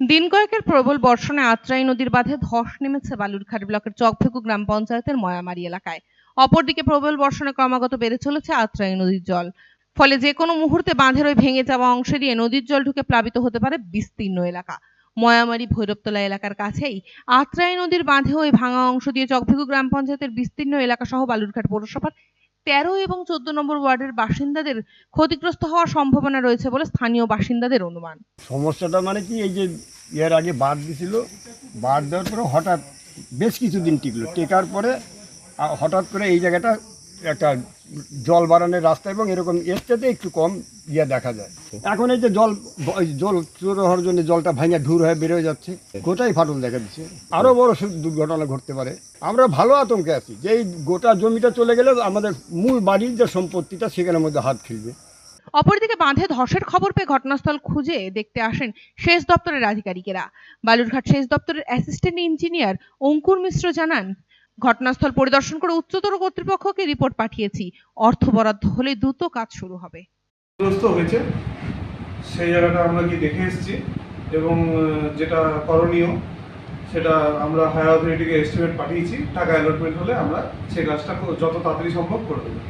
দিন কয়েকের প্রবল বর্ষণে আত্রাই নদীর বাঁধে ধস নেমেছে বালুরঘাট ব্লকের চকভেকু গ্রাম পঞ্চায়েতের ময়ামারি এলাকায়। অপরদিকে প্রবল বর্ষণে ক্রমাগত বেড়ে চলেছে আত্রাই নদীর জল। ফলে যে কোনো মুহূর্তে বাঁধের ওই ভেঙে যাওয়া অংশে দিয়ে নদীর জল ঢুকে প্লাবিত হতে পারে বিস্তীর্ণ এলাকা। ময়ামারি ভৈরবতলা এলাকার কাছেই আত্রাই নদীর বাঁধে ওই ভাঙা অংশ দিয়ে চকভেকু গ্রাম পঞ্চায়েতের বিস্তীর্ণ এলাকা সহ বালুরঘাট পৌরসভার তেরো এবং চোদ্দ নম্বর ওয়ার্ডের বাসিন্দাদের ক্ষতিগ্রস্ত হওয়ার সম্ভাবনা রয়েছে বলে স্থানীয় বাসিন্দাদের অনুমান। সমস্যাটা মানে কি, এই যে এর আগে বাদ দিছিল, বাদ দেওয়ার পরে হঠাৎ বেশ কিছুদিন টিকলো। টেকার পরে হঠাৎ করে এই জায়গাটা একটা জল বাড়ানোর রাস্তা এবং এরকম এর একটু কম ইয়ে দেখা যায়। এখন এই যে জল জল চোর হওয়ার জন্য জলটা ভাঙে ঢুর হয়ে বেরোয় যাচ্ছে, গোটাই ফাটল দেখা দিচ্ছে। আরও বড় দুর্ঘটনা ঘটতে পারে। আমরা ভালো আতঙ্কে আছি যে এই গোটা জমিটা চলে গেলে আমাদের মূল বাড়ির যে সম্পত্তিটা সেখানের মধ্যে হাত ফিরবে। অপরদিকে বাঁধে ধসের খবর পেয়ে ঘটনাস্থল খুঁজে দেখতে আসেন সেচ দপ্তরের আধিকারিকেরা। বালুরঘাট সেচ দপ্তরের অ্যাসিস্ট্যান্ট ইঞ্জিনিয়ার অঙ্কুর মিশ্র জানান ঘটনাস্থল পরিদর্শন করে উচ্চতর কর্তৃপক্ষকে রিপোর্ট পাঠিয়েছি। অর্থ বরাদ্দ হলে দ্রুত কাজ শুরু হবে। হয়েছে। সেই জায়গাটা আমরা গিয়ে দেখে এসেছি এবং যেটা করণীয়, সেটা আমরা হায়ার অথরিটিকে এস্টিমেট পাঠিয়েছি। টাকা অ্যালটমেন্ট হলে আমরা সেই কাজটা যত তাড়াতাড়ি সম্ভব করে দেবো।